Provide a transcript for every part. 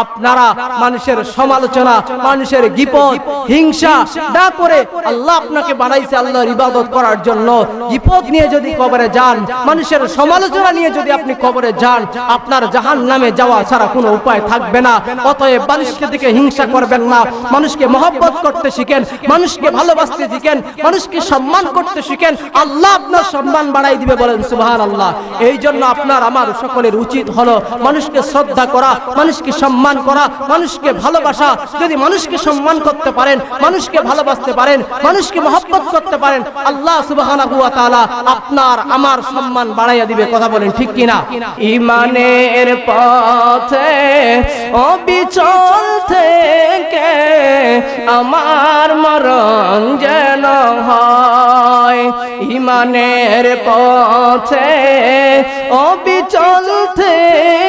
আপনারা মানুষের সমালোচনা, মানুষের গিপদ হিংসা না করে আল্লাহ আপনাকে বানাইছে আল্লাহর ইবাদত করার জন্য। গিপদ নিয়ে যদি কবরে যান, মানুষের সমালোচনা নিয়ে যদি আপনি কবরে যান, আপনার জাহান নামে যাওয়া ছাড়া কোনো উপায় থাকবে না। অতএব মানুষকে দিকে হিংসা করবেন না। মানুষকে মহব্বত করতে শিখেন, মানুষকে ভালোবাসতে শিখেন, মানুষকে সম্মান করতে শিখেন। আল্লাহ আপনার সম্মান বাড়াই দিবে বলেন সুবহান আল্লাহ এই জন্য আপনার, আমার সকলের উচিত হলো মানুষকে শ্রদ্ধা করা, মানুষকে সম্মান করা, মানুষকে ভালোবাসা, যদি মানুষকে সম্মান করতে পারেন, মানুষকে ভালোবাসতে পারেন, মানুষকে মহব্বত করতে পারেন, আল্লাহ তাআলা আপনার, আমার সম্মান বাড়াইয়া দিবে, কথা বলেন ঠিক কিনা? ইমানের পথে, অবিচল থেকে আমার মরণ যেন হয়। ইমানের পথে, অবিচল থেকে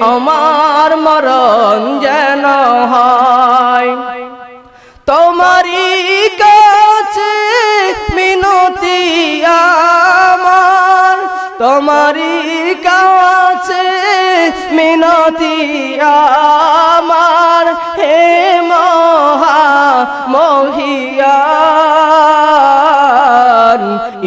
আমার মরণ যেন হয়। তোমারি কাছে মিনতি আমার। তোমারি কাছে মিনতি আমার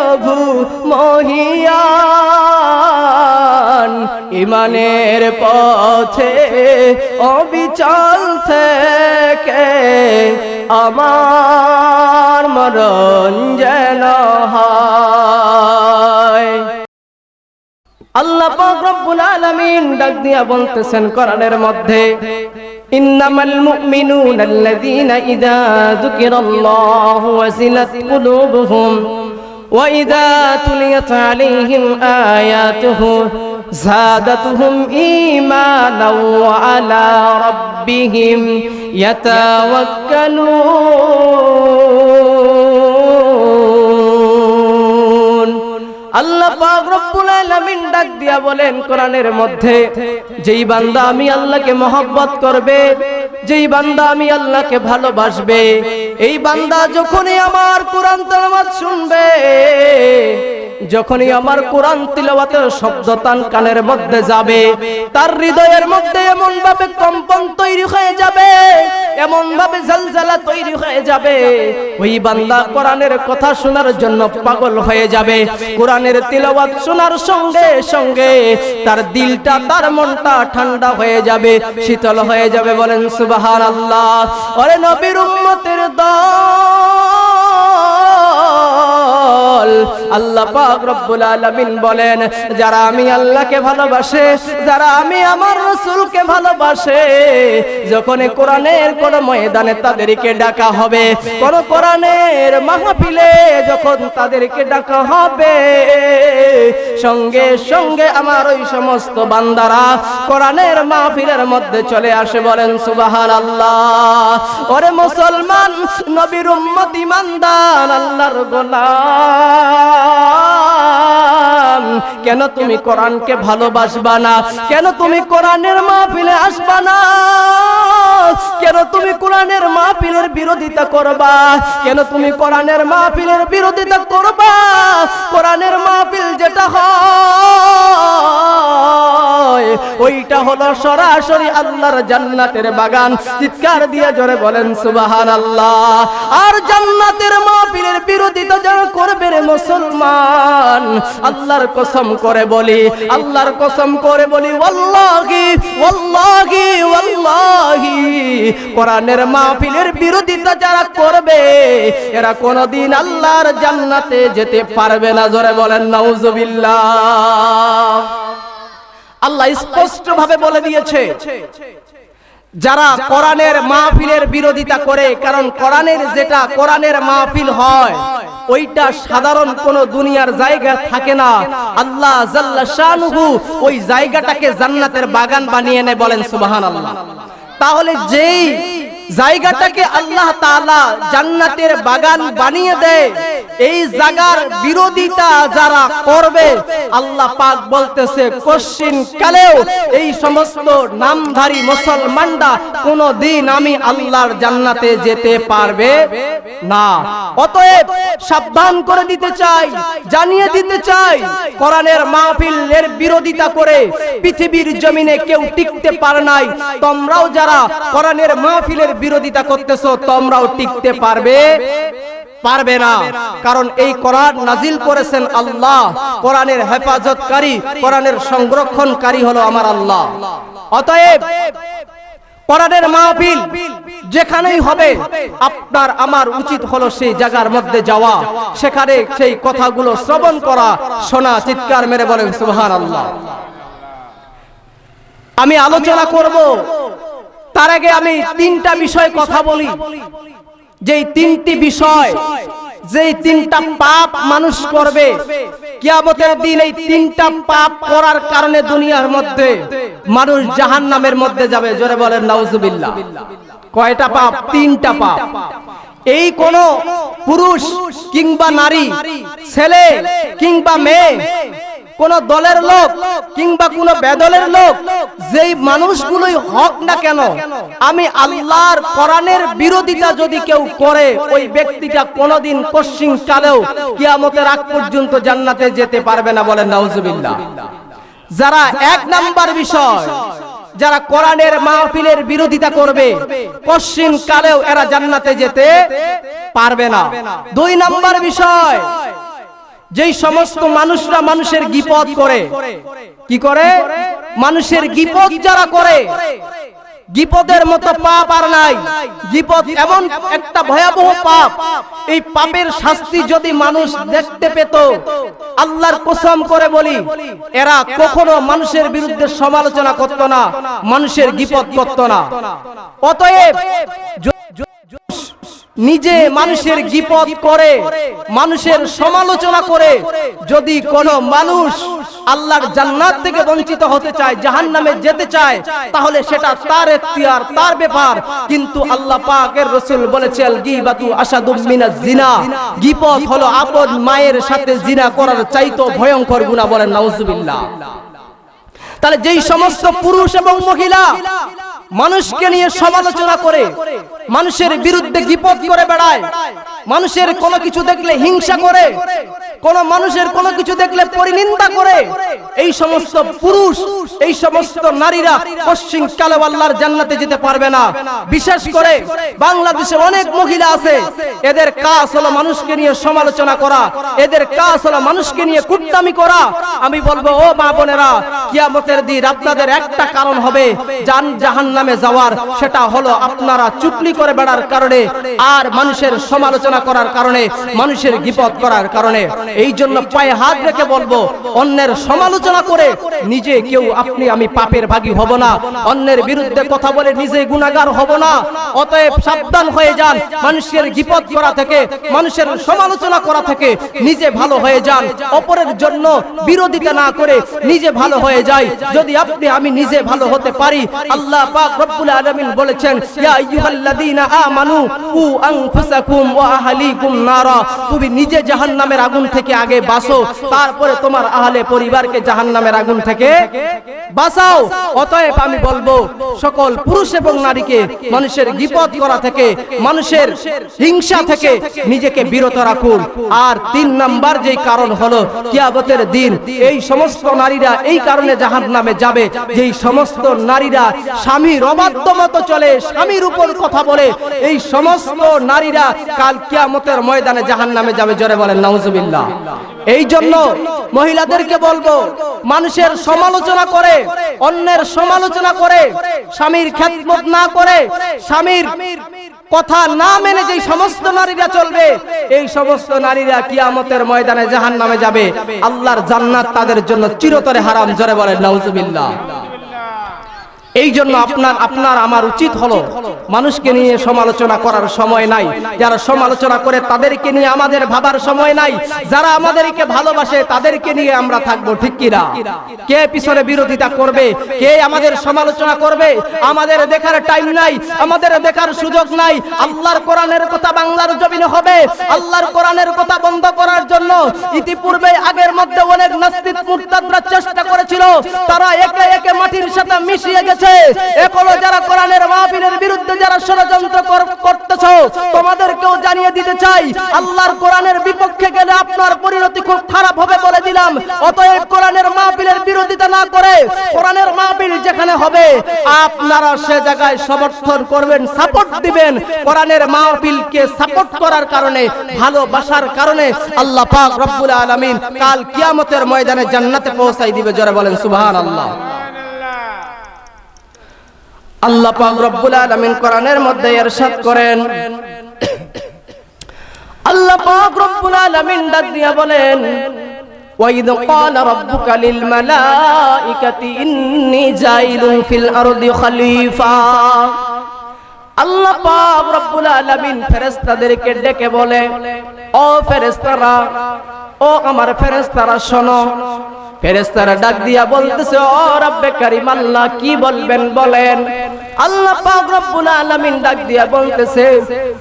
প্রভু মহিয়ান, ইমানের পথে অবিচল থেকে আমার মরণ যেন আল্লাহ রব্বুল আলামিন ডাক দিয়া বলতেছেন কোরআনের মধ্যে, ইন্নামাল মুমিনুনা আল্লাযীনা ইযা যুকিরাল্লাহু ওয়াজিলাত কুলুবুহুম। وإذا تليت عليهم آياته زادتهم إيمانا وعلى ربهم يتوكلون আল্লাহ পাক রব্বুল আলামিন ডাক দিয়া বলেন কোরআনের মধ্যে যেই বান্দা আমি আল্লাহকে মহব্বত করবে যেই বান্দা আমি আল্লাহকে ভালোবাসবে এই বান্দা যখনই আমার কোরআন তেলাওয়াত শুনবে যখনই আমার কোরআন তিলাওয়াতের শব্দ তান কানের মধ্যে যাবে, তার হৃদয়ের মধ্যে এমন ভাবে কম্পন তৈরি হয়ে যাবে এমন ভাবে জলজালা তৈরি হয়ে যাবে। ওই বান্দা কোরআনের কথা শোনার জন্য পাগল হয়ে যাবে, কোরআনের তিলাওয়াত শোনার সঙ্গে সঙ্গে তার দিলটা, তার মনটা ঠান্ডা হয়ে যাবে, শীতল হয়ে যাবে বলেন সুবহানাল্লাহ। ওরে নবীর উম্মতের দল। আল্লাহ পাক রব্বুল আলামিন বলেন, যারা আমি আল্লাহকে ভালোবাসে, যারা আমি আমার রাসূলকে ভালোবাসে যখন কোরআনের কোন ময়দানে তাদেরকে ডাকা হবে, কোন কোরআনের মাহফিলে যখন তাদেরকে ডাকা হবে সঙ্গে সঙ্গে আমার ওই সমস্ত বান্দারা কোরআনের মাহফিলের মধ্যে চলে আসে বলেন সুবাহান আল্লাহ ওরে মুসলমান, নবীর উম্মত ইমানদার, আল্লাহর গোলাম। কেন তুমি কোরআনকে ভালোবাসবা না? কেন তুমি কোরআনের মাহফিলে আসবা না? কেন তুমি কোরআনের মাহফিলের বিরোধিতা করবা? কেন তুমি কোরআনের মাহফিলের বিরোধিতা করবা? কোরআনের মাহফিল যেটা হয়, ওইটা হলো সরাসরি আল্লাহর জান্নাতের বাগান। চিৎকার দিয়ে জোরে বলেন সুবাহান আল্লাহ আর জান্নাতের মাহফিলের বিরোধিতা যারা করবে রে মুসলমান, আল্লাহর কসম করে বলি, আল্লাহর কসম করে বলি, ওয়াল্লাহি ওয়াল্লাহি ওয়াল্লাহি। কোরআনের মাহফিলের বিরোধিতা যারা করবে, এরা কোনোদিন আল্লাহর জান্নাতে যেতে পারবে না। জোরে বলেন, নাউজুবিল্লাহ। আল্লাহ স্পষ্ট ভাবে বলে দিয়েছে যারা কোরআনের মাহফিলের বিরোধিতা করে, কারণ কোরআনের যেটা কোরআনের মাহফিল হয়, ওইটা সাধারণ কোন দুনিয়ার জায়গা থাকে না। আল্লাহ শানুহু ওই জায়গাটাকে জান্নাতের বাগান বানিয়ে নেয় বলেন সুবহানাল্লাহ। তাহলে যেই জায়গাটাকে আল্লাহ তাআলা জান্নাতের বাগান বানিয়ে দেয়। এই জায়গার বিরোধিতা যারা করবে আল্লাহ পাক বলতেছে কশ্চিন কালেও এই সমস্ত নামধারী মুসলমানরা কোনো দিন আমি আল্লাহর জান্নাতে যেতে পারবে না। অতএব সাবধান করে দিতে চাই জানিয়ে দিতে চাই কোরআনের মাহফিলের বিরোধিতা করে পৃথিবীর জমিনে কেউ টিকতে পারে নাই। তোমরাও যারা কোরআনের মাহফিলের বিরোধিতা করতেছো, তোমরাও টিকতে পারবে? পারবে না। কারণ এই কোরআন নাজিল করেছেন আল্লাহ। কোরআনের হেফাজতকারী, কোরআনের সংরক্ষণকারী হলো আমার আল্লাহ। অতএব কোরআনের মাহফিল যেখানেই হবে, আপনার, আমার উচিত হলো সেই জায়গার মধ্যে যাওয়া। সেখানে সেই কথাগুলো শ্রবণ করা, শোনা, চিৎকার মেরে বলেন সুবহান আল্লাহ আমি আলোচনা করব তার আগে আমি তিনটা বিষয় কথা বলি। যেই তিনটি বিষয়, যেই তিনটা পাপ মানুষ করবে, কিয়ামতের দিন এই তিনটা পাপ করার কারণে দুনিয়ার মধ্যে মানুষ জাহান নামের মধ্যে যাবে। জোরে বলেন, নাউজুবিল্লাহ। কয়টা পাপ? তিনটা পাপ। এই কোন পুরুষ কিংবা নারী, ছেলে কিংবা মেয়ে কোন দলের লোক কিংবা কোন বেদলের লোক, যেই মানুষগুলোই হক না কেন, আমি আল্লাহর কোরআনের বিরোধিতা যদি কেউ করে, ওই ব্যক্তিটা কোনোদিন পশ্চিম কালেও কিয়ামতের আগ পর্যন্ত জান্নাতে যেতে পারবে না বলেন নাউজুবিল্লাহ। যারা এক নাম্বার বিষয়, যারা কোরআনের মাহফিলের বিরোধিতা করবে, পশ্চিম কালেও এরা জান্নাতে যেতে পারবে না। দুই নাম্বার বিষয় যেই সমস্ত মানুষরা মানুষের গিপদ করে, কি করে? মানুষের গিপদ যারা করে গিপদের মতো পাপ আর নাই। গিপদ এমন একটা ভয়াবহ পাপ। এই পাপের শাস্তি যদি মানুষ দেখতে পেত, আল্লাহর কসম করে বলি, এরা কখনো মানুষের বিরুদ্ধে সমালোচনা করত না, মানুষের গিপদ করত না। অতএব নিজে মানুষের গিপদ করে মানুষের সমালোচনা করে যদি কোন মানুষ আল্লাহর জান্নাত থেকে বঞ্চিত হতে চায় জাহান নামে যেতে চায় তাহলে সেটা তার এখতিয়ার তার ব্যাপার। কিন্তু আল্লাহ পাকের রসুল বলেছেন গিবাতু আসাদুম মিনাজ জিনা। গিপদ হলো আপন মায়ের সাথে জিনা করার চাইতো ভয়ঙ্কর গুনাহ বলেন নাউজুবিল্লাহ। তাহলে যেই সমস্ত পুরুষ এবং মহিলা মানুষকে নিয়ে সমালোচনা করে, মানুষের বিরুদ্ধে বিপদ করে বেড়ায়, মানুষের কোনো কিছু দেখলে হিংসা করে কোন মানুষের কোনো কিছু দেখলে পরিনিন্দা করে। এই সমস্ত পুরুষ, এই সমস্ত নারীরা পশ্চিম কালো জান্নাতে যেতে পারবে না। বিশেষ করে বাংলাদেশে অনেক মহিলা আছে। এদের কাজ হলো মানুষকে নিয়ে সমালোচনা করা। এদের কাজ হলো মানুষকে নিয়ে কুট্টামি করা। আমি বলব, ও মা বোনেরা, কিয়ামতের দিন আপনাদের একটা কারণ হবে। জান জাহান নামে যাওয়ার, সেটা হলো আপনারা চুপলি করে বেড়ার কারণে আর মানুষের সমালোচনা করার কারণে, মানুষের গিপদ করার কারণে। এই জন্য পায়ে হাত রেখে বলব অন্যের সমালোচনা করে নিজে কেউ আপনি আমি পাপের ভাগী হব না অন্যের বিরুদ্ধে কথা বলে নিজে গুণাগার হব না অতএব সাবধান হয়ে যান মানুষের গিপদ করা থেকে মানুষের সমালোচনা করা থেকে নিজে ভালো হয়ে যান অপরের জন্য বিরোধিতা না করে নিজে ভালো হয়ে যায় যদি আপনি আমি নিজে ভালো হতে পারি আল্লাহ পাক রব্বুল আলামিন বলেছেন ইয়া আইয়ুহাল্লাযীনা আমানু কু আনফুসাকুম ওয়া আহলিকুম নারা তুমি নিজে জাহান্নামের আগুন থেকে আগে বাঁচো তারপরে তোমার আহলে পরিবারকে জাহান্নামের আগুন থেকে বাঁচাও। অতএব আমি বলব, সকল পুরুষ এবং নারীকে মানুষের বিপদ করা থেকে, মানুষের হিংসা থেকে নিজেকে বিরত রাখুন। আর তিন নাম্বার যেই কারণ হলো কিয়ামতের দিন, এই সমস্ত নারীরা এই কারণে জাহান্নামে যাবে, যেই সমস্ত নারীরা স্বামীর অবাধ্য মতো চলে, স্বামীর উপর কথা বলে, এই সমস্ত নারীরা কাল কিয়ামতের ময়দানে জাহান নামে যাবে। জোরে বলেন, নাউজুবিল্লাহ। এই জন্য মহিলাদেরকে বলব, মানুষের সমালোচনা করে, অন্যের সমালোচনা করে, স্বামীর খ্যাতমত না করে, স্বামীর কথা না মেনে যে সমস্ত নারীরা চলবে, এই সমস্ত নারীরা কিয়ামতের ময়দানে জাহান নামে যাবে। আল্লাহর জান্নাত তাদের জন্য চিরতরে হারাম, জরে বলেন, নাউজুবিল্লাহ। এই জন্য আপনার আপনার, আমার উচিত হলো মানুষকে নিয়ে সমালোচনা করার সময় নাই। যারা সমালোচনা করে তাদেরকে নিয়ে আমাদের ভাবার সময় নাই। যারা আমাদেরকে ভালোবাসে তাদেরকে নিয়ে আমরা থাকব ঠিক কিনা? কে পিছনে বিরোধিতা করবে? কে আমাদের সমালোচনা করবে? আমাদের দেখার টাইম নাই। আমাদের দেখার সুযোগ নাই। আল্লাহর কোরআনের কথা বাংলার জমিনে হবে। আল্লাহর কোরআনের কথা বন্ধ করার জন্য ইতিপূর্বে আগের মধ্যে অনেক নাস্তিক মুরতাদরা চেষ্টা করেছিল। তারা একে একে মাটির সাথে মিশিয়ে গেছে। এখনও যারা কোরআনের মাহফিলের বিরুদ্ধে যারা ষড়যন্ত্র কর- করতেছো, তোমাদেরকেও জানিয়ে দিতে চাই, আল্লাহর কোরআনের বিপক্ষে গেলে আপনার পরিণতি খুব খারাপ হবে বলে দিলাম। অতএব কোরআনের মাহফিলের বিরোধিতা না করে কোরআনের মাহফিল যেখানে হবে, আপনারা সে জায়গায় সমর্থন করবেন সাপোর্ট দিবেন। কোরআনের মাহফিলকে সাপোর্ট করার কারণে, ভালোবাসার কারণে আল্লাহ পাক রব্বুল আলামিন কাল কিয়ামতের ময়দানে জান্নাতে পৌঁছাই দিবে, জোরে বলেন, সুবহানাল্লাহ। আল্লাহ পাক রব্বুল আলামিন কোরআনের মধ্যে ইরশাদ করেন আল্লাহ পাক রব্বুল আলামিন ডাক দিয়া বলেন وَإِذْ قَالَ رَبُّكَ لِلْمَلَائِكَةِ إِنِّي جَاعِلٌ فِي الْأَرْضِ خَلِيفَةً আল্লাহ পাক রব্বুল আলামিন ফেরেশতাদেরকে ডেকে বলে ও ফেরেশতারা ও আমার ফেরেশতারা শোনো ফেরেশতারা ডাক দিয়া বলতেছে ও রব্বে কারিম আল্লাহ কি বলবেন বলেন? আল্লাহ পাক রব্বুল আলামিন ডাক দিয়া বলতেছে,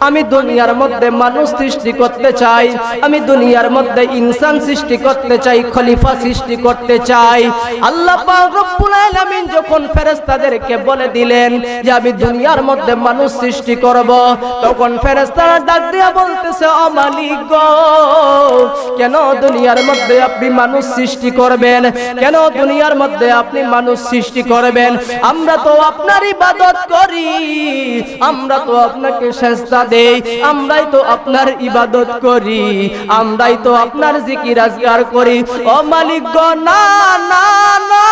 আমি দুনিয়ার মধ্যে মানুষ সৃষ্টি করতে চাই, আমি দুনিয়ার মধ্যে ইনসান সৃষ্টি করতে চাই, খলিফা সৃষ্টি করতে চাই। আল্লাহ পাক রব্বুল আলামিন যখন ফেরেশতাদেরকে বলে দিলেন যে, আমি দুনিয়ার মধ্যে মানুষ সৃষ্টি করব, তখন ফেরেশতারা ডাক দিয়া বলতেছে, ও মালিক গো, কেন দুনিয়ার মধ্যে আপনি মানুষ সৃষ্টি করবেন? কেন দুনিয়ার মধ্যে আপনি মানুষ সৃষ্টি করবেন? আমরা তো আপনার ইবাদত করি। আমরা তো আপনাকে সেজদা দেই, আমরাই তো আপনার ইবাদত করি, আমরাই তো আপনার জিকির আজগার করি। ও মালিক গো, না না না,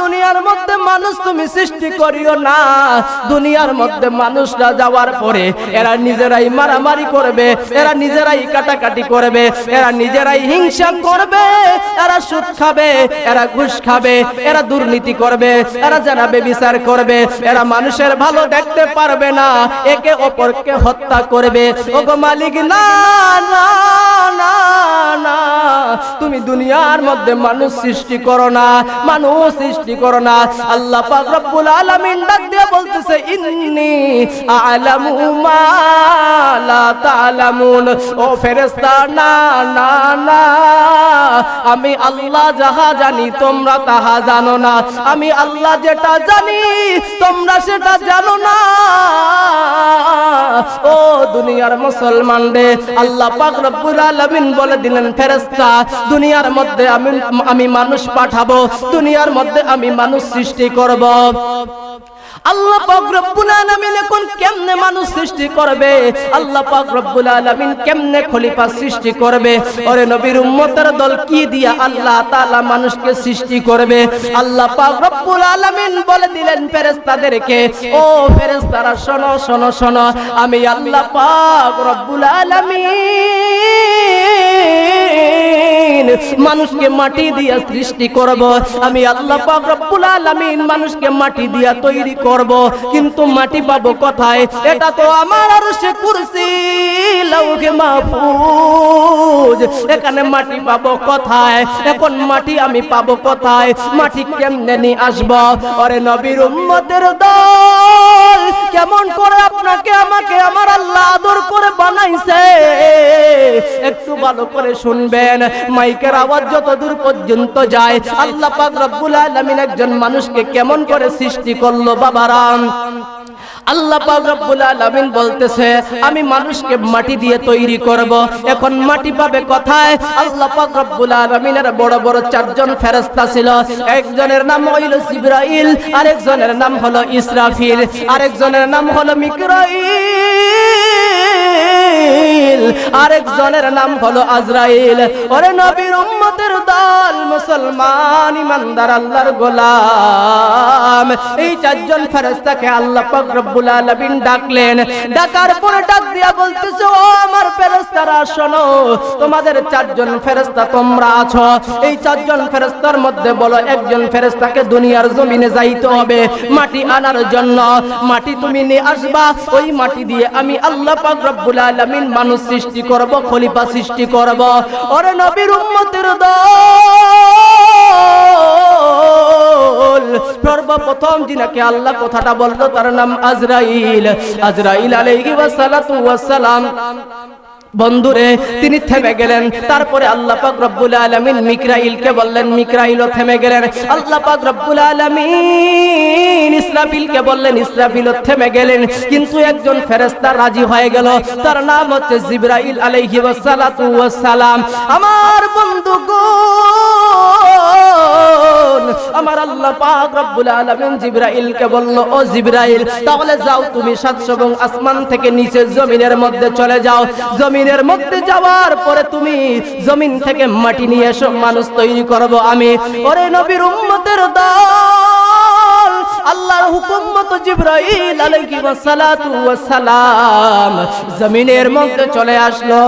দুনিয়ার মধ্যে মানুষ তুমি সৃষ্টি করিও না। দুনিয়ার মধ্যে মানুষরা যাওয়ার পরে এরা নিজেরাই মারামারি করবে, এরা নিজেরাই কাটাকাটি করবে, এরা নিজেরাই হিংসা করবে, এরা সুদ খাবে, এরা ঘুষ খাবে, এরা দুর্নীতি করবে, এরা জানাবে বিচার করবে, এরা মানুষের ভালো দেখতে পারবে না, একে অপরকে হত্যা করবে। ওগো মালিক না না না না। তুমি দুনিয়ার মধ্যে মানুষ সৃষ্টি করো না, মানুষ সৃষ্টি করো না। আল্লাহ পাক রব্বুল আলামিন ডাক দিয়ে বলতেছে, ইন্নি আলামু মা লা তালামুন। ও ফেরেশতা, না না না, আমি আল্লাহ যাহা জানি, তোমরা তাহা জানো না। আমি আল্লাহ যেটা জানি, তোমরা সেটা জানো না। ও দুনিয়ার মুসলমান রে, আল্লাহ পাক রব্বুল আলামিন বলে দিলেন, ফেরেশতা দুনিয়ার মধ্যে আমি আমি মানুষ পাঠাবো দুনিয়ার মধ্যে আমি মানুষ সৃষ্টি করব। আল্লাহ পাক রব্বুল আলামিন এখন কেমনে মানুষ সৃষ্টি করবে? আল্লাহ পাক রব্বুল আলামিন কেমনে খলিফা সৃষ্টি করবে? ওরে নবীর উম্মতের দল কি দিয়া আল্লাহ তাআলা মানুষকে সৃষ্টি করবে? আল্লাহ পাক রব্বুল আলামিন বলে দিলেন ফেরেশতাদেরকে, ও ফেরেশতারা, শোনো শোনো শোনো, আমি আল্লাহ পাক রব্বুল আলামিন মানুষকে মাটি দিয়া সৃষ্টি করব। আমি আল্লাহ পাক রব্বুল আলামিন মানুষকে মাটি দিয়া তৈরি করব, কিন্তু মাটি পাবো কোথায়? এটা তো আমার আর সে কুরসি লৌহে মাহফুজ। এখানে মাটি পাবো কোথায়? এখন মাটি আমি পাবো কোথায়? মাটি কেমনে নিয়ে আসব? আরে নবীর উম্মতের দল কেমন করে আপনাকে, আমাকে, আমার আল্লাহ আদর করে বানাইছে? একটু ভালো করে শুনবেন, মাইকের আওয়াজ যত দূর পর্যন্ত যায়। আল্লাহ পাক রব্বুল আলামিন একজন মানুষকে কেমন করে সৃষ্টি করল বাবারাম আল্লাহ রব্বুল আলামিন বলতেছে, আমি মানুষকে মাটি দিয়ে তৈরি করব। এখন মাটি পাবে কোথায়? আল্লাহ পাক রব্বুল আলামিনের বড় বড় চারজন ফেরেশতা ছিল। একজনের নাম হইল জিবরাইল, আরেকজনের নাম হলো ইসরাফিল, আরেকজনের নাম হলো মিকরাইল। আরেকজনের নাম হলো আজরাইল। ওরে নবীর উম্মতের দল, মুসলমান, ইমানদার, আল্লাহর গোলাম। এই চারজন ফেরেশতাকে আল্লাহ পাক রব্বুল আলামিন ডাকলেন। ডাকার পরে ডাক দিয়া বলতেছে, ও আমার ফেরেশতারা, শোনো, তোমাদের চারজন ফেরেশতা তোমরা আছো। এই চারজন ফেরেশতার মধ্যে বলো, একজন ফেরেশতাকে দুনিয়ার জমিনে যাইতে হবে, মাটি আনার জন্য। মাটি তুমি নিয়ে আসবা, ওই মাটি দিয়ে আমি আল্লাহ পাক রব্বুল আলামিন মানুষ সৃষ্টি করব, খলিফা সৃষ্টি করব। ওরে নবীর উম্মতের দল। সর্বপ্রথম যিনাকে আল্লাহ কথাটা বলতো তার নাম আজরাইল। আজরাইল আলাইহি ওয়াসালাতু ওয়াসালাম বন্ধুরে, তিনি থেমে গেলেন। তারপরে আল্লাহ পাক রব্বুল আলামিন মিকরাইলকে বললেন, মিকরাইলও থেমে গেলেন। আল্লাহ পাক রব্বুল আলামিন ইসরাফিলকে বললেন, ইসরাফিলও থেমে গেলেন। কিন্তু একজন ফেরেশতা রাজি হয়ে গেল। তার নাম হচ্ছে জিবরাইল আলাইহি ওয়াসালাতু ওয়াসালাম আমার বন্ধুগণ আমার আল্লাহ পাক রব্বুল আলামিন জিবরাইলকে বলল, ও জিবরাইল, তাহলে যাও তুমি সাতশো এবং আসমান থেকে নিচে জমিনের মধ্যে চলে যাও। জমিনের মধ্যে যাওয়ার পরে তুমি জমিন থেকে মাটি নিয়ে এসো, মানুষ তৈরি করব আমি। ওরে নবীর উম্মতের দল, আল্লাহর হুকুম মতো জিবরাইল আলাইহি ওয়াসালাতু ওয়াসালাম জমিনের মধ্যে চলে আসলো।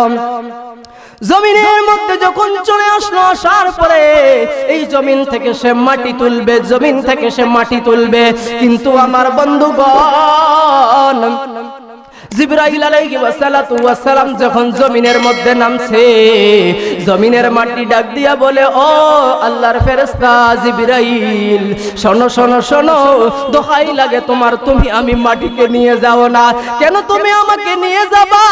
জমিনের মধ্যে যখন চলে আসলো, আসার পরে এই জমিন থেকে সে মাটি তুলবে, জমিন থেকে সে মাটি তুলবে। কিন্তু আমার বন্ধুগণ জিবরাইল যখন জমিনের মধ্যে নামছে, জমিনের মাটি ডাক দিয়া বলে, ও আল্লাহর জিবরাইল, শোনো শোনো শোনো লাগে তোমার, তুমি আমি মাটিকে নিয়ে যাও না। কেন তুমি আমাকে নিয়ে যাবা?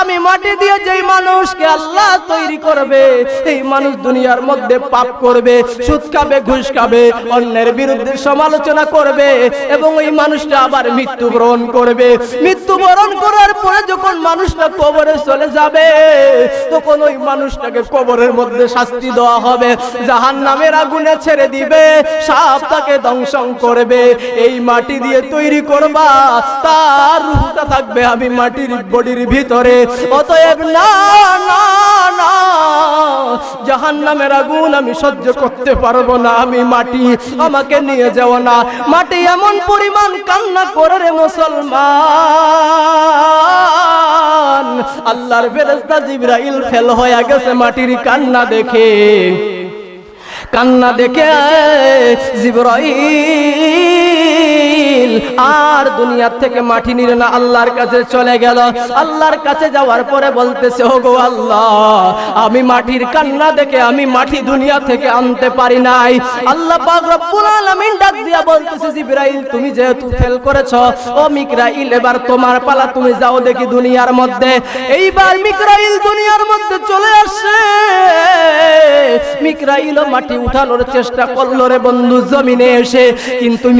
আমি মাটি দিয়ে যেই মানুষকে আল্লাহ তৈরি করবে, এই মানুষ দুনিয়ার মধ্যে পাপ করবে, সুদ খাবে, ঘুষ খাবে, অন্যের বিরুদ্ধে সমালোচনা করবে এবং ওই মানুষটা আবার মৃত্যুবরণ করবে। মৃত্যুবরণ করার পরে যখন মানুষটা কবরে চলে যাবে, তখন ওই মানুষটাকে কবরের মধ্যে শাস্তি দেওয়া হবে। জাহান নামের আগুনে ছেড়ে দিবে, সাপ তাকে দংশন করবে। এই মাটি দিয়ে তৈরি করবা, তার রূপটা থাকবে আমি মাটির বডির ভিতরে। অতএব না না জাহান নামের আগুন আমি সহ্য করতে পারব না, আমি মাটি আমাকে নিয়ে যাও না। মাটি এমন পরিমাণ কান্না করে রে মুসলমান। আল্লাহর ফেরেস্তা জিব্রাইল ফেল হয়ে গেছে মাটির কান্না দেখে। কান্না দেখে জিবরাইল আর দুনিয়ার থেকে মাটি নিল না আল্লাহর কাছে চলে গেল। আল্লাহর কাছে যাওয়ার পরে বলতেছে ও গো আল্লাহ, আমি মাটির কান্না দেখে, আমি মাটি দুনিয়া থেকে আনতে পারি নাই। আল্লাহ পাক রব্বুল আলামিন ডাক দিয়া বলতেছে, জিবরাইল, তুমি যেহেতু ফেল করেছ, ও মিকরাইল, এবার তোমার পালা তুমি যাও দেখি দুনিয়ার মধ্যে। এইবার মিকরাইল দুনিয়ার মধ্যে চলে আসে। মিকরাইল মাটি উঠানোর চেষ্টা করল রে বন্ধু, জমিনে এসে। কিন্তু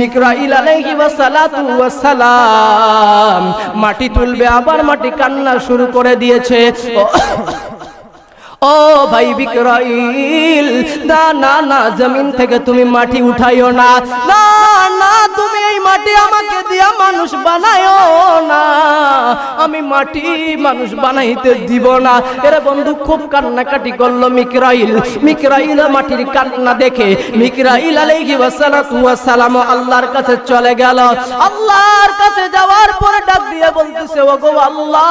মাটি তুলবে, আবার মাটি কান্না শুরু করে দিয়েছে। ও- ভাই বিক্রাইল না না না, জমিন থেকে তুমি মাটি উঠাইও না। না না তুমি এই মাটি আমাকে দিয়া মানুষ বানায়ও না। আমি মাটি মানুষ বানাইতে দিব না। এরে বন্ধু, খুব কান্নাকাটি করল মিকরাইল। মিকরাইল মাটির কান্না দেখে মিকরাইল আলাইহি ওয়াসালাতু ওয়াসালাম আল্লাহর কাছে চলে গেল। আল্লাহর কাছে যাওয়ার পরে ডাক দিয়ে বলতেছে ও গো আল্লাহ,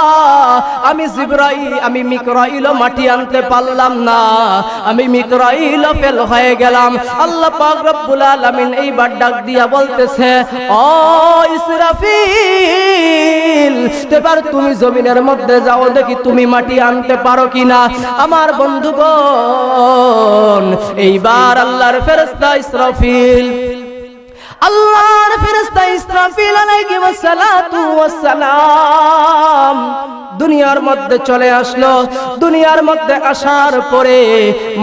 আমি জিবরাইল, আমি মিকরাইল মাটি আনতে পারলাম না। আমি মিকরাইল ফেল হয়ে গেলাম। আল্লাহ পাক রব্বুল আলামিন এইবার ডাক দিয়া বলতেছে ও ইসরাফিল, এবার তুমি জমিনের মধ্যে যাও, দেখি তুমি মাটি আনতে পারো কিনা। আমার বন্ধুগণ, এইবার আল্লাহর ফেরেশতা ইসরাফিল। আল্লাহর ফেরেশতা ইসরাফিল আলাইহি ওয়াসসালাতু ওয়াসসালাম। দুনিয়ার মধ্যে চলে আসলো। দুনিয়ার মধ্যে আসার পরে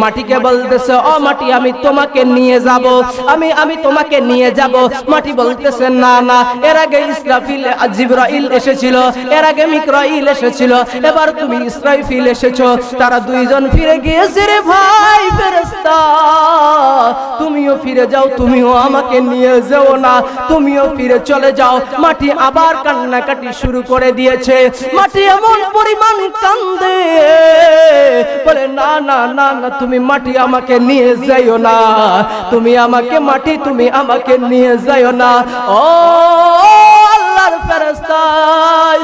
মাটিকে বলতেছে, ও মাটি, আমি তোমাকে নিয়ে যাব, আমি আমি তোমাকে নিয়ে যাব। মাটি বলতেছে, না না, এর আগে ইসরাফিল, জিবরাইল এসেছিল, এর আগে মিকরাইল এসেছিল, এবার তুমি ইসরাফিল এসেছ। তারা দুইজন ফিরে গিয়েছে রে ভাই, ফেরেশতা। তুমিও ফিরে যাও, তুমিও আমাকে নিয়ে যেও না, তুমিও ফিরে চলে যাও। মাটি আবার কান্নাকাটি শুরু করে দিয়েছে। মাটি এমন পরিমাণ কান্দে? বলে, না না না না, তুমি মাটি আমাকে নিয়ে যাইও না। তুমি আমাকে মাটি, তুমি আমাকে নিয়ে যাইও না। ও আল্লাহর ফেরেশতা।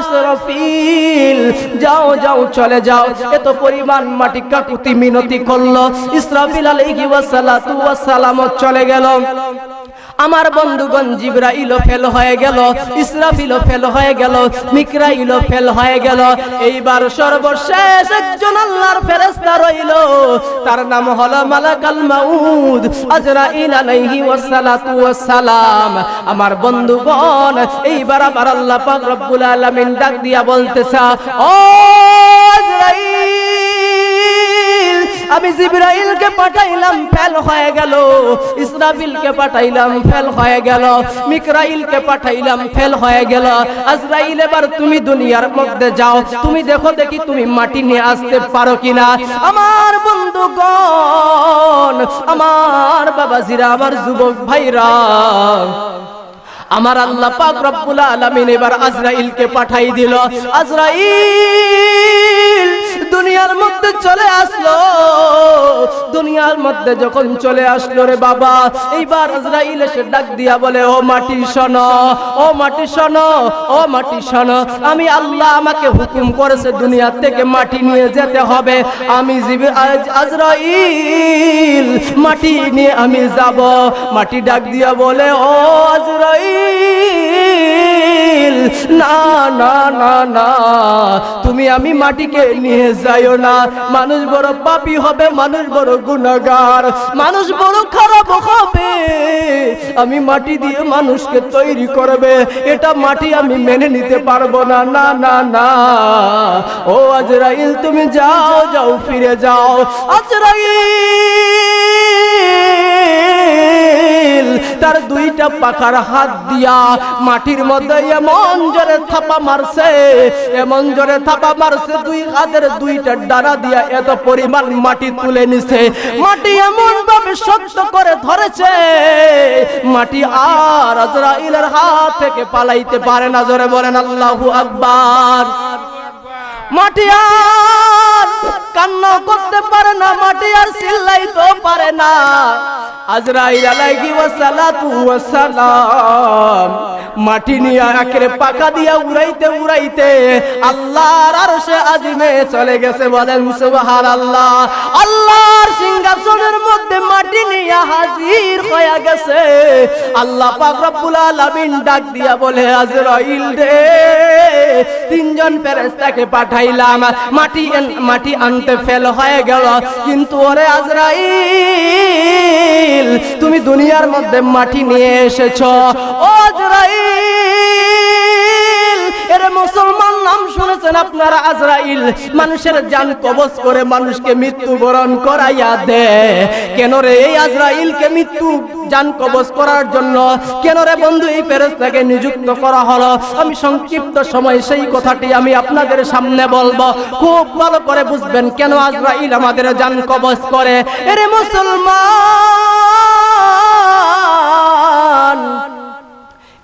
ইসরাফিল। যাও যাও, চলে যাও। এত পরিমাণ মাটি কাকুতি মিনতি করল। ইসরাফিল ওয়াসালাম চলে গেল। আমার বন্ধুগণ জিব্রাইলও ফেল হয়ে গেল, ইসরাফিলও ফেল হয়ে গেল, মিকরাইলও ফেল হয়ে গেল। এইবার সর্বশেষ একজন আল্লাহর ফেরেশতা রইল। তার নাম হলো মালাকাল মাউদ, আজরাইল আলাইহি ওয়াসসালাতু ওয়াসসালাম আমার বন্ধুগণ, এইবার আবার আল্লাহ পাক রব্বুল আলামিন ডাক দিয়া বলতেছে, ও আমি জিব্রাইলকে পাঠাইলাম, ফেল হয়ে গেল। ইসরাফিলকে পাঠাইলাম, ফেল হয়ে গেল। মিকরাইলকে পাঠাইলাম, ফেল হয়ে গেল। আজরাইল, এবার তুমি দুনিয়ার মধ্যে যাও। তুমি দেখো দেখি তুমি মাটি নিয়ে আসতে পারো কিনা। আমার বন্ধুগণ, আমার বাবাজিরা, আমার যুবক ভাইরা আমার আল্লাহ পাক রব্বুল আলামিন এবার আজরাইলকে পাঠাই দিল। আজরাইল! দুনিয়ার মধ্যে চলে আসলো। দুনিয়ার মধ্যে যখন চলে আসলো রে বাবা, এইবার আজরাইল এসে ডাক দিয়া বলে, ও মাটি শোন, ও মাটি শোন, ও মাটি শোন, আমি আল্লাহ আমাকে হুকুম করেছে দুনিয়া থেকে মাটি নিয়ে যেতে হবে। আমি আজরাইল, মাটি নিয়ে আমি যাব। মাটি ডাক দিয়া বলে, ও আজরাইল, না না না না, তুমি আমি মাটিকে নিয়ে যাইও না। মানুষ বড় পাপি হবে, মানুষ বড় গুণাগার মানুষ বড় খারাপ হবে। আমি মাটি দিয়ে মানুষকে তৈরি করবে। এটা মাটি আমি মেনে নিতে পারব না। না না না। ও আজরাইল, তুমি যাও যাও, ফিরে যাও। আজরাইল তার দুইটা পাখার হাত দিয়া মাটির মধ্যে এমন জোরে থাপা মারছে, এমন জোরে থাপা মারছে, দুই হাতের দুইটা ডানা দিয়া এত পরিমাণ মাটি তুলে নিছে। মাটি এমন ভাবে শক্ত করে ধরেছে, মাটি আর আজরাইলের হাত থেকে পালাইতে পারে না, জোরে বলেন আল্লাহু আকবার। মাটি আর কান্না করতে পারে না, মাটি আর চিল্লাইতেও পারে না। আজরাইল আলাইহি ওয়াসালাতু ওয়াসালাম মাটি নিয়ে একের পাকা দিয়া উড়াইতে উড়াইতে আল্লাহর আরশে আজিমে চলে গেছে, বলেন সুবহানাল্লাহ। আল্লাহর সিংহাসনের মধ্যে মাটি নিয়ে হাজির হয়ে গেছে। আল্লাহ পাক রব্বুল আলামিন ডাক দিয়া বলে, আজরাইল রে, তিনজন ফেরেশতাকে পাঠাইলাম। মাটি মাটি মাটি আনতে ফেল হয়ে গেল। কিন্তু ওরে আজরাই তুমি দুনিয়ার মধ্যে মাটি নিয়ে এসেছ। ও আজরাইল! এর মুসলমান নাম শুনেছেন আপনারা আজরাইল। মানুষের জান কবজ করে মানুষকে মৃত্যুবরণ করাইয়া দেয় কেন রে এই আজরাইলকে মৃত্যু জান কবজ করার জন্য? কেন রে বন্ধু এই ফেরেশতাকে নিযুক্ত করা হলো? আমি সংক্ষিপ্ত সময় সেই কথাটি আমি আপনাদের সামনে বলব। খুব ভালো করে বুঝবেন কেন আজরাইল আমাদের জান কবজ করে। এরে মুসলমান!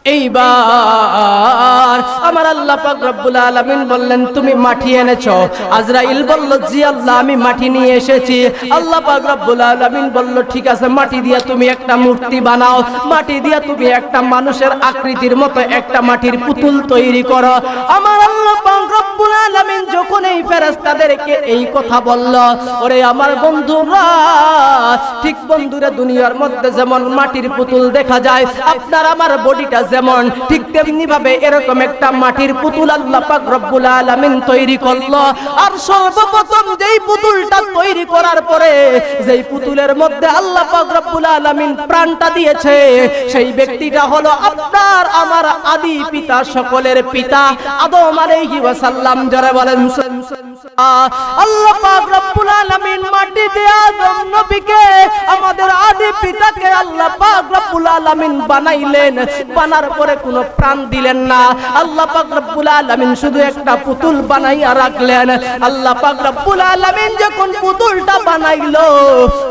এইবার আমার আল্লাহ পাক রব্বুল আলামিন বললেন, তুমি মাটি এনেছো। আজরাইল বলল, জি আল্লাহ, আমি মাটি নিয়ে এসেছি। আল্লাহ পাক রব্বুল আলামিন বলল, ঠিক আছে, মাটি দিয়া তুমি একটা মূর্তি বানাও। মাটি দিয়া তুমি একটা মানুষের আকৃতির মতো একটা মাটির পুতুল তৈরি করো। আমার আল্লাহ পাক রব্বুল আলামিন যখন এই ফেরেশতাদেরকে এই কথা বলল, ওরে আমার বন্ধুরা, ঠিক বন্ধুরা, দুনিয়ার মধ্যে যেমন মাটির পুতুল দেখা যায়, আপনার আমার বডিটা যেমন, ঠিক তেমনি ভাবে এরকম একটা মাটির পুতুল আল্লাহ পাক রব্বুল আলামিন তৈরি আর সর্বপ্রথম যেই পুতুলটা তৈরি করার পরে, যেই পুতুলের মধ্যে আল্লাহ পাক রব্বুল আলামিন প্রাণটা দিয়েছে, সেই ব্যক্তিটা হলো আপনার আমার আদি পিতা, সকলের পিতা আদম আলাইহি ওয়াসাল্লাম। যারা বলেন আল্লাহ রব্বুল আলামিন মাটি দিয়ে আদম নবীকে, আমাদের আদি পিতাকে আল্লাহ পাক রব্বুল আলামিন বানাইলেন। বানার পরে কোনো প্রাণ দিলেন না। আল্লাহ পাক রব্বুল আলামিন শুধু একটা পুতুল বানাইয়া রাখলেন। আল্লাহ পাক রব্বুল আলামিন যখন পুতুলটা বানাইলো,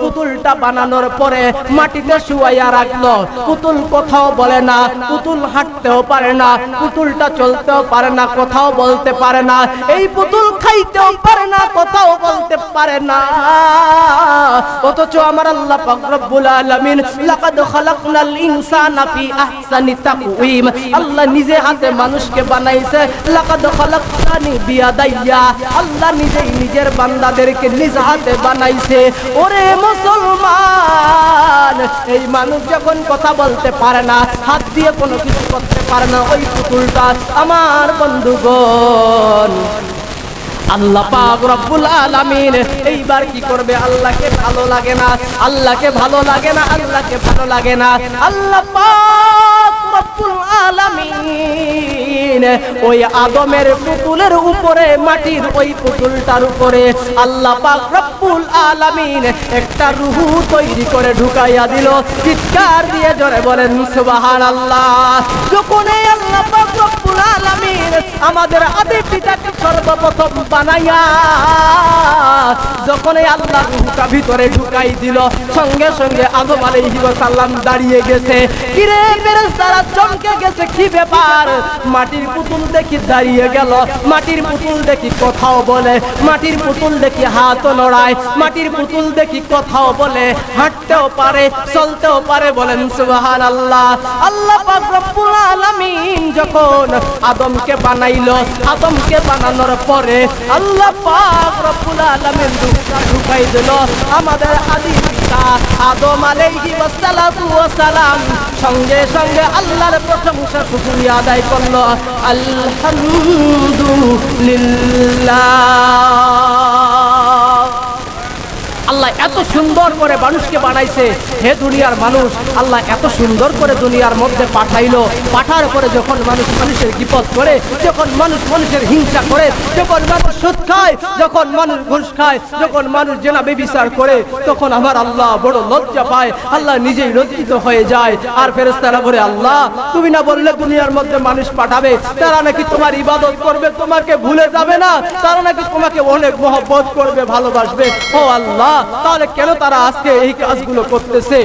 পুতুলটা বানানোর পরে মাটিতে শুয়াইয়া রাখল। পুতুল কোথাও বলে না, পুতুল হাঁটতেও পারে না, পুতুলটা চলতেও পারে না, কোথাও বলতে পারে না। এই পুতুল খাইতেও পারে না, কোথাও বলতে পারে না। অথচ আমার আল্লাহ পাক রব্বুল আলামিন, লাকাদ খালাকনাল ইনসানা ফি আহসানি তাকওয়িম আল্লাহ নিজে হাতে মানুষকে বানাইছে, লাকাদ খালাকতানি বিয়াদাইয়া আল্লাহ নিজেই নিজের বান্দাদেরকে নিজ হাতে বানাইছে। ওরে মুসলমান, এই মানুষ যখন কথা বলতে পারে না, হাত দিয়ে কোনো কিছু করতে পারে না, ওই পুতুলটা আমার বন্ধুগণ আল্লাহ পাক রব্বুল আলামিন এইবার কি করবে? আল্লাহকে ভালো লাগে না, আল্লাহকে ভালো লাগে না, আল্লাহকে ভালো লাগে না। আল্লাহ পাক রব্বুল আলামিন। ওই আদমের পুতুলের উপরে, মাটির ওই পুতুলটার উপরে আল্লাহ পাক রব্বুল আলামিন একটা তৈরি করে ঢুকাইয়া দিল। চিৎকার দিয়ে জোরে বলেন, সুবহানাল্লাহ। যখন আল্লাহ পাক রব্বুল আলামিন আমাদের আদি পিতাকে সর্বপ্রথম বানাইয়া, যখন আল্লাহ ভিতরে ঢুকাই দিল, সঙ্গে সঙ্গে আদম আলাইহি সাল্লাম দাঁড়িয়ে গেছে। কিরে ফেরেশতারা চমকে গেছে, কি ব্যাপার? মাটির পুতুল দেখি দাঁড়িয়ে গেল, মাটির পুতুল দেখি কথাও বলে, মাটির পুতুল দেখি হাতও নড়ায়, মাটির পুতুল দেখি কথাও বলে, হাঁটতেও পারে, চলতেও পারে বলেন সুবহানাল্লাহ। আল্লাহ পাক রব্বুল আলামিন যখন আদমকে বানাইলো, আদমকে বানানোর পরে আল্লাহ পাক রব্বুল আলামিন দুঃখা ঢুকাই দিল, আমাদের আদি পিতা আদম আলাইহি ওয়াসালাম সঙ্গে সঙ্গে আল্লাহর প্রশংসা শুকরিয়া আদায় করল আলহামদুলিল্লাহ সুন্দর করে মানুষকে বানাইছে। হে দুনিয়ার মানুষ, আল্লাহ এত সুন্দর করে দুনিয়ার মধ্যে পাঠাইলো। পাঠার পরে যখন মানুষ মানুষের বিপদ করে, যখন মানুষ মানুষের হিংসা করে, যখন মানুষ সুদ খায়, যখন মানুষ ঘুষ খায়, যখন মানুষ জেনা বেবিচার করে, তখন আমার আল্লাহ বড় লজ্জা পায়। আল্লাহ নিজেই লজ্জিত হয়ে যায়। আর ফেরেস্তারা বলে, আল্লাহ, তুমি না বললে দুনিয়ার মধ্যে মানুষ পাঠাবে? তারা নাকি তোমার ইবাদত করবে, তোমাকে ভুলে যাবে না? তারা নাকি তোমাকে অনেক মহব্বত করবে, ভালোবাসবে? ও আল্লাহ, তাহলে কেন তারা আজকে এই কাজগুলো করতেছে?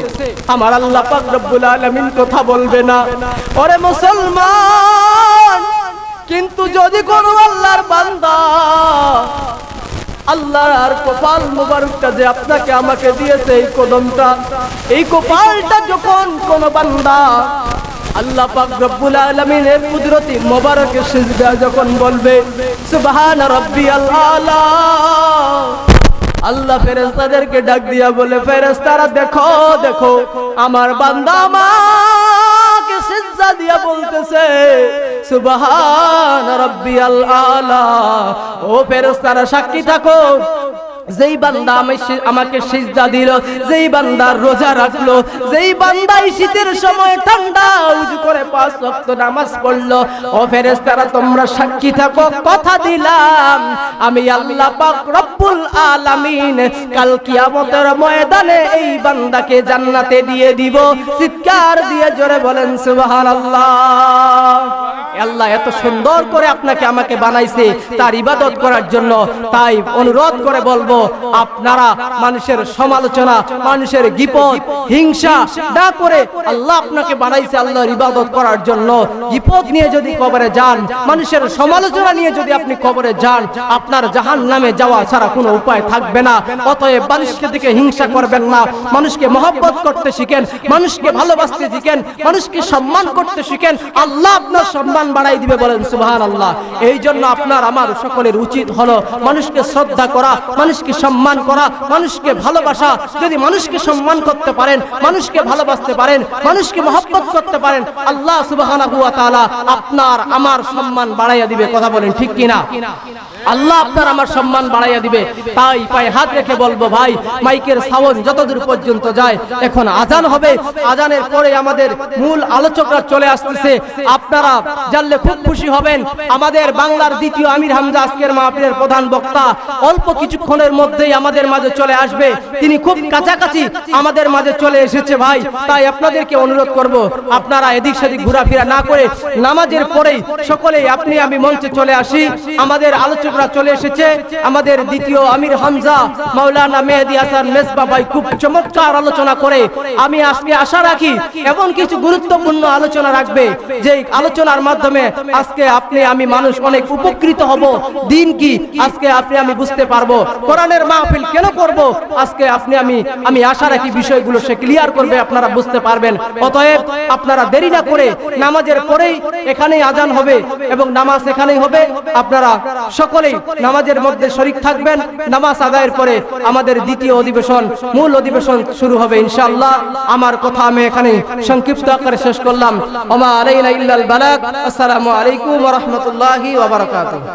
আমার আল্লাহ পাক রব্বুল আলামিন কথা বলবে না। ওরে মুসলমান, কিন্তু যদি কোন আল্লাহর বান্দা আল্লাহর কপাল মুবারকটা যে আপনাকে আমাকে দিয়েছে এই কদমটা, এই কপালটা যখন কোন বান্দা আল্লাহ পাক রব্বুল আলামিনের কুদরতি মোবারকের সিজদা যখন বলবে, সুবহান রাব্বিয়াল আলা আল্লাহ ফেরেস্তাদেরকে ডাক দিয়া বলে ফেরেস্তারা দেখো দেখো, আমার বান্দা আমাকে সিজদা দিয়া বলতেছে, সুবহান রাব্বিয়াল আলা। ও ফেরেস্তারা সাক্ষী থাকো। যেই বান্দা আমি- আমাকে সিজদা দিল, যেই বান্দা রোজা রাখল, যেই বান্দা শীতের সময় ঠান্ডা উজু করে পাঁচ ওয়াক্ত নামাজ পড়ল, ও ফেরেশতারা তোমরা সাক্ষী থাকো, কথা দিলাম। আমি আল্লাহ পাক রব্বুল আলামিন কাল কিয়ামতের ময়দানে এই বান্দাকে জান্নাতে দিয়ে দিব। চিৎকার দিয়ে জোরে বলেন, সুবহানাল্লাহ। আল্লাহ এত সুন্দর করে আপনাকে আমাকে বানাইছে, তার ইবাদত করার জন্য। তাই অনুরোধ করে বলব আপনারা মানুষের সমালোচনা, মানুষের হিংসা না করে আল্লাহ আপনাকে বানাইছে আল্লাহর ইবাদত করার জন্য। নিয়ে যদি কবরে যান, মানুষের সমালোচনা নিয়ে যদি আপনি কবরে যান, আপনার জাহান নামে যাওয়া ছাড়া কোনো উপায় থাকবে না। অতএব মানুষকে দিকে হিংসা করবেন না, মানুষকে মহব্বত করতে শিখেন, মানুষকে ভালোবাসতে শিখেন, মানুষকে সম্মান করতে শিখেন। আল্লাহ আপনার সম্মান বাড়াই দিবে বলেন আল্লাহ এই জন্য আপনার, আমার সকলের উচিত হলো মানুষকে শ্রদ্ধা করা মানুষকে সম্মান করা, মানুষকে ভালোবাসা। যদি মানুষকে সম্মান করতে পারেন, মানুষকে ভালোবাসতে পারেন, মানুষকে মহব্বত করতে পারেন, আল্লাহ সুবাহ আপনার, আমার সম্মান বাড়াইয়া দিবে। কথা বলেন ঠিক কিনা? আল্লাহ আপনার আমার সম্মান বাড়াইয়া দিবে। তাই পায়ে হাত রেখে বলব, ভাই, মাইকের সাউন্ড যতদূর পর্যন্ত যায়, এখন আজান হবে। আজানের পরে আমাদের মূল আলোচকরা চলে আসতেছে। আপনারা জানলে খুব খুশি হবেন। আমাদের বাংলার দ্বিতীয় আমির হামজা আজকের মাহফিলের প্রধান বক্তা অল্প কিছুক্ষণের মধ্যেই আমাদের মাঝে চলে আসবে। তিনি খুব কাছাকাছি আমাদের মাঝে চলে এসেছে, ভাই। তাই আপনাদেরকে অনুরোধ করব, আপনারা এদিক সেদিক ঘোরাফেরা না করে নামাজের পরেই সকলেই আপনি আমি মঞ্চে চলে আসি। আমাদের আলোচকরা চলে এসেছে। আমাদের দ্বিতীয় আমির হামজা, মাওলানা মেহেদি হাসান মেসবা ভাই খুব চমৎকার আলোচনা করে। আমি আজকে আশা রাখি এমন কিছু গুরুত্বপূর্ণ আলোচনা রাখবে যে আলোচনার মাধ্যমে আজকে আপনি, আমি মানুষ অনেক উপকৃত হব। দিন কি আজকে আপনি, আমি বুঝতে পারব। কোরআনের মাহফিল কেন করব? আজকে আপনি, আমি আমি আশা রাখি বিষয়গুলো সে ক্লিয়ার করবে, আপনারা বুঝতে পারবেন। অতএব আপনারা দেরি না করে নামাজের পরেই এখানেই আজান হবে এবং নামাজ এখানেই হবে। আপনারা সকলেই নামাজের মধ্যে শরিক থাকবেন। নামাজ আদায়ের পরে আমাদের দ্বিতীয় অধিবেশন মূল অধিবেশন শুরু হবে ইনশাআল্লাহ। আমার কথা আমি এখানে সংক্ষিপ্ত আকারে শেষ করলাম। ওমা আলাইনা ইল্লাল বালাগ। আসসালামু আলাইকুম ওয়া রাহমাতুল্লাহি ওয়া বারাকাতুহু।